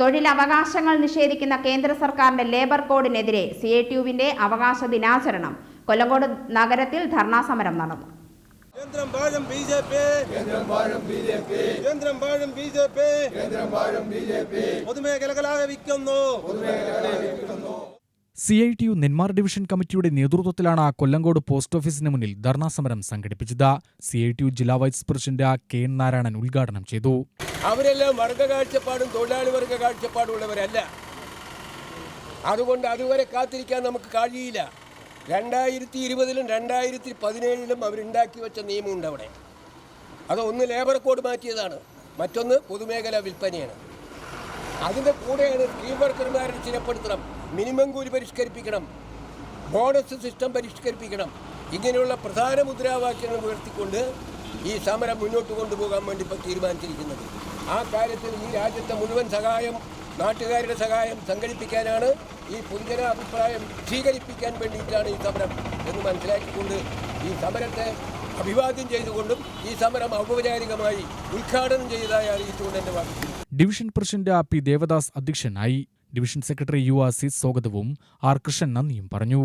തൊഴിലവകാശങ്ങൾ നിഷേധിക്കുന്ന കേന്ദ്ര സർക്കാരിന്റെ ലേബർ കോഡിനെതിരെ സി ഐ ടി യുവിന്റെ അവകാശ ദിനാചരണം. കൊല്ലങ്കോട് നഗരത്തിൽ ധർണാ സമരം നടന്നു. കേന്ദ്രം വാഴും ബി ജെ പി. കേന്ദ്രം വാഴും ബി ജെ പി. കേന്ദ്രം വാഴും ബി ജെ പി. കേന്ദ്രം വാഴും ബി ജെ പി. പൊതുമേഖലകളാകെ വിൽക്കുന്നു. C I T U Nenmara division കമ്മിറ്റിയുടെ നേതൃത്വത്തിലാണ് കൊല്ലങ്കോട് പോസ്റ്റ് ഓഫീസിന് മുന്നിൽ ധർണാ സമരം സംഘടിപ്പിച്ചത്. സി ഐ ടി യു ജില്ലാ vice president K N Narayanan ഉദ്ഘാടനം ചെയ്തു. അവരെല്ലാം വർഗ കാഴ്ചപ്പാടും തൊഴിലാളി വർഗ കാഴ്ചപ്പാടും ഉള്ളവരല്ല. അതുകൊണ്ട് അതുവരെ കാത്തിരിക്കാൻ നമുക്ക് കഴിയില്ല. രണ്ടായിരത്തി ഇരുപതിലും രണ്ടായിരത്തി പതിനേഴിലും അവരുണ്ടാക്കി വെച്ച നിയമമുണ്ട് അവിടെ അത് ഒന്ന് ലേബർ കോഡ് മാറ്റിയതാണ്. മറ്റൊന്ന് പൊതുമേഖലാ വിൽപ്പനയാണ്. അതിന്റെ കൂടെയാണ് സ്കീം വർക്കർമാരെ ചിലപ്പെടുത്തണം മിനിമം കൂലി പരിഷ്കരിപ്പിക്കണം. Bonus system പരിഷ്കരിപ്പിക്കണം. ഇങ്ങനെയുള്ള പ്രധാന മുദ്രാവാക്യങ്ങൾ ഉയർത്തിക്കൊണ്ട് ഈ സമരം മുന്നോട്ട് കൊണ്ടുപോകാൻ വേണ്ടി ഇപ്പോൾ തീരുമാനിച്ചിരിക്കുന്നത്. ആ കാര്യത്തിൽ ഈ രാജ്യത്തെ മുഴുവൻ സഹായം നാട്ടുകാരുടെ സഹായം സംഘടിപ്പിക്കാനാണ് ഈ പൊതുജന അഭിപ്രായം സ്വീകരിപ്പിക്കാൻ വേണ്ടിയിട്ടാണ് ഈ സമരം എന്ന് മനസ്സിലാക്കിക്കൊണ്ട് ഈ സമരത്തെ അഭിവാദ്യം ചെയ്തുകൊണ്ടും ഈ സമരം ഔപചാരികമായി ഉദ്ഘാടനം ചെയ്തതായി അറിയിച്ചുകൊണ്ട് എന്റെ വാക്ക് ഡിവിഷൻ പ്രസിഡന്റ് പി ദേവദാസ് അധ്യക്ഷനായി ഡിവിഷൻ സെക്രട്ടറി യു ആസിസ് സ്വാഗതവും ആർ കൃഷ്ണൻ നന്ദിയും പറഞ്ഞു